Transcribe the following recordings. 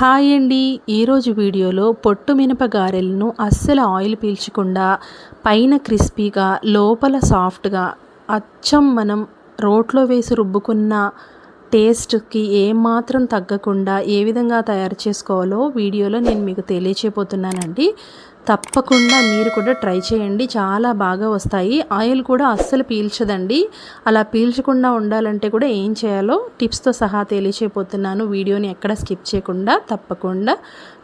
Hi అండి. ఈరోజు వీడియోలో పొట్టు మినప గారెలను అస్సలు ఆయిల్ పీల్చకుండా పైన క్రిస్పీగా లోపల సాఫ్ట్గా అచ్చం మనం రోట్లో వేసి రుబ్బుకున్న టేస్ట్కి ఏమాత్రం తగ్గకుండా ఏ విధంగా తయారు చేసుకోవాలో వీడియోలో నేను మీకు తెలియచేయబోతున్నానండి. తప్పకుండా మీరు కూడా ట్రై చేయండి. చాలా బాగా వస్తాయి. ఆయిల్ కూడా అస్సలు పీల్చదండి. అలా పీల్చకుండా ఉండాలంటే కూడా ఏం చేయాలో టిప్స్తో సహా తెలియచేయబోతున్నాను. వీడియోని ఎక్కడ స్కిప్ చేయకుండా తప్పకుండా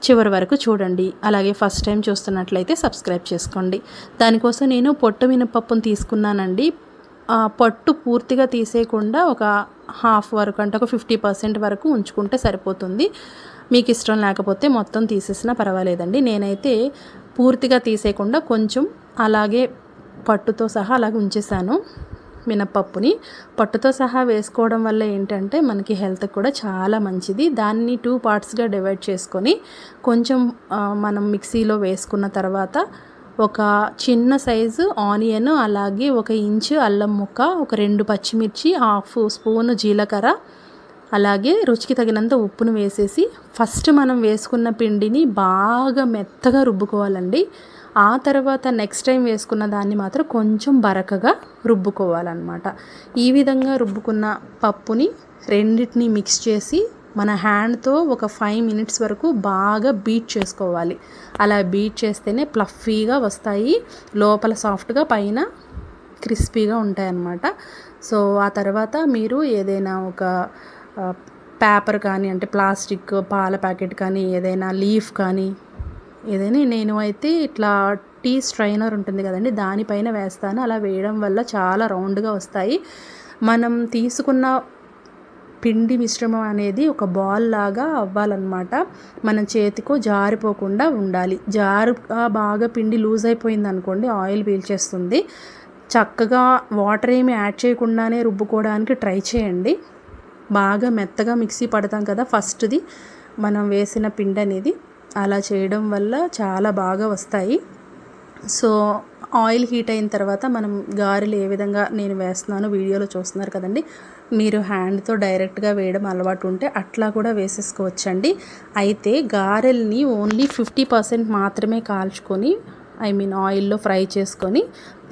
చివరి వరకు చూడండి. అలాగే ఫస్ట్ టైం చూస్తున్నట్లయితే సబ్స్క్రైబ్ చేసుకోండి. దానికోసం నేను పొట్టు మినపప్పును తీసుకున్నానండి. పట్టు పూర్తిగా తీసేయకుండా ఒక హాఫ్ వరకు అంటే ఒక ఫిఫ్టీ పర్సెంట్ వరకు ఉంచుకుంటే సరిపోతుంది. మీకు ఇష్టం లేకపోతే మొత్తం తీసేసినా పర్వాలేదండి. నేనైతే పూర్తిగా తీసేయకుండా కొంచెం అలాగే పట్టుతో సహా అలాగే ఉంచేసాను మినప్పప్పుని. పట్టుతో సహా వేసుకోవడం వల్ల ఏంటంటే మనకి హెల్త్ కూడా చాలా మంచిది. దాన్ని టూ పార్ట్స్గా డివైడ్ చేసుకొని కొంచెం మనం మిక్సీలో వేసుకున్న తర్వాత ఒక చిన్న సైజు ఆనియన్ అలాగే ఒక ఇంచు అల్లం ముక్క ఒక రెండు పచ్చిమిర్చి హాఫ్ స్పూన్ జీలకర్ర అలాగే రుచికి తగినంత ఉప్పును వేసేసి ఫస్ట్ మనం వేసుకున్న పిండిని బాగా మెత్తగా రుబ్బుకోవాలండి. ఆ తర్వాత నెక్స్ట్ టైం వేసుకున్న దాన్ని మాత్రం కొంచెం బరకగా రుబ్బుకోవాలన్నమాట. ఈ విధంగా రుబ్బుకున్న పప్పుని రెండింటిని మిక్స్ చేసి మన హ్యాండ్తో ఒక ఫైవ్ మినిట్స్ వరకు బాగా బీట్ చేసుకోవాలి. అలా బీట్ చేస్తేనే ప్లఫీగా వస్తాయి. లోపల సాఫ్ట్గా పైన క్రిస్పీగా ఉంటాయి అన్నమాట సో ఆ తర్వాత మీరు ఏదైనా ఒక పేపర్ కానీ అంటే ప్లాస్టిక్ పాల ప్యాకెట్ కానీ ఏదైనా లీఫ్ కానీ ఏదైనా నేను అయితే ఇట్లా టీ స్ట్రైనర్ ఉంటుంది కదండి దానిపైన వేస్తాను. అలా వేయడం వల్ల చాలా రౌండ్గా వస్తాయి. మనం తీసుకున్న పిండి మిశ్రమం అనేది ఒక బాల్ లాగా అవ్వాలన్నమాట. మన చేతికో జారిపోకుండా ఉండాలి. జారు బాగా పిండి లూజ్ అయిపోయింది అనుకోండి ఆయిల్ పీల్చేస్తుంది. చక్కగా వాటర్ ఏమి యాడ్ చేయకుండానే రుబ్బుకోవడానికి ట్రై చేయండి. బాగా మెత్తగా మిక్సీ పడతాం కదా ఫస్ట్ది మనం వేసిన పిండి అనేది అలా చేయడం వల్ల చాలా బాగా వస్తాయి. సో ఆయిల్ హీట్ అయిన తర్వాత మనం గారెలు ఏ విధంగా నేను వేస్తున్నాను వీడియోలో చూస్తున్నారు కదండి. మీరు హ్యాండ్తో డైరెక్ట్గా వేయడం అలవాటు ఉంటే అట్లా కూడా వేసేసుకోవచ్చండి. అయితే గారెల్ని ఓన్లీ ఫిఫ్టీ పర్సెంట్ మాత్రమే కాల్చుకొని ఐ మీన్ ఆయిల్లో ఫ్రై చేసుకొని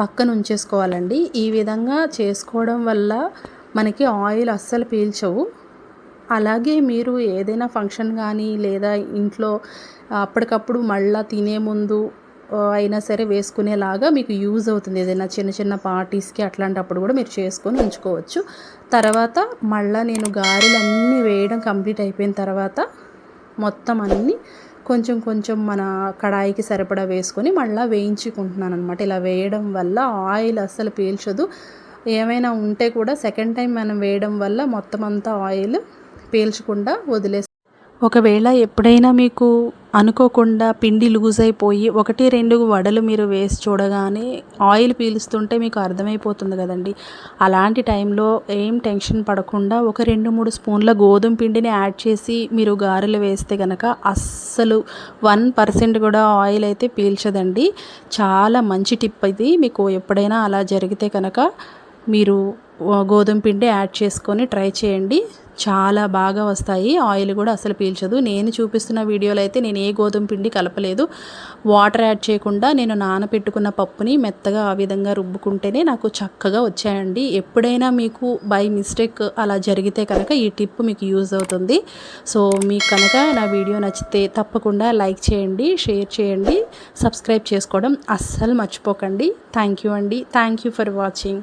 పక్కన ఉంచేసుకోవాలండి ఈ విధంగా చేసుకోవడం వల్ల మనకి ఆయిల్ అస్సలు పీల్చవు. అలాగే మీరు ఏదైనా ఫంక్షన్ కానీ లేదా ఇంట్లో అప్పటికప్పుడు మళ్ళీ తినే ముందు అయినా సరే వేసుకునేలాగా మీకు యూజ్ అవుతుంది. ఏదైనా చిన్న చిన్న పార్టీస్కి అట్లాంటప్పుడు కూడా మీరు చేసుకొని ఉంచుకోవచ్చు. తర్వాత మళ్ళీ నేను గారెలన్నీ వేయడం కంప్లీట్ అయిపోయిన తర్వాత మొత్తం అన్నీ కొంచెం కొంచెం మన కడాయికి సరిపడా వేసుకొని మళ్ళీ వేయించుకుంటున్నాను అనమాట ఇలా వేయడం వల్ల ఆయిల్ అస్సలు పీల్చదు. ఏమైనా ఉంటే కూడా సెకండ్ టైం మనం వేయడం వల్ల మొత్తం అంతా ఆయిల్ పీల్చకుండా వదిలేస్తాం ఒకవేళ ఎప్పుడైనా మీకు అనుకోకుండా పిండి లూజ్ అయిపోయి ఒకటి రెండు వడలు మీరు వేసి చూడగానే ఆయిల్ పీలుస్తుంటే మీకు అర్థమైపోతుంది కదండి. అలాంటి టైంలో ఏం టెన్షన్ పడకుండా ఒక రెండు మూడు స్పూన్ల గోధుమ పిండిని యాడ్ చేసి మీరు గారెలు వేస్తే కనుక అస్సలు వన్ పర్సెంట్ కూడా ఆయిల్ అయితే పీల్చదండి. చాలా మంచి టిప్ ఇది. మీకు ఎప్పుడైనా అలా జరిగితే కనుక మీరు గోధుమ పిండి యాడ్ చేసుకొని ట్రై చేయండి. చాలా బాగా వస్తాయి. ఆయిల్ కూడా అసలు పీల్చదు. నేను చూపిస్తున్న వీడియోలో అయితే నేను ఏ గోధుమ పిండి కలపలేదు. వాటర్ యాడ్ చేయకుండా నేను నానపెట్టుకున్న పప్పుని మెత్తగా ఆ విధంగా రుబ్బుకుంటేనే నాకు చక్కగా వచ్చాయండి. ఎప్పుడైనా మీకు బై మిస్టేక్ అలా జరిగితే కనుక ఈ టిప్ మీకు యూజ్ అవుతుంది. సో మీకు కనుక నా వీడియో నచ్చితే తప్పకుండా లైక్ చేయండి షేర్ చేయండి సబ్స్క్రైబ్ చేసుకోవడం అస్సలు మర్చిపోకండి. థ్యాంక్ యూ అండి. Thank you for watching.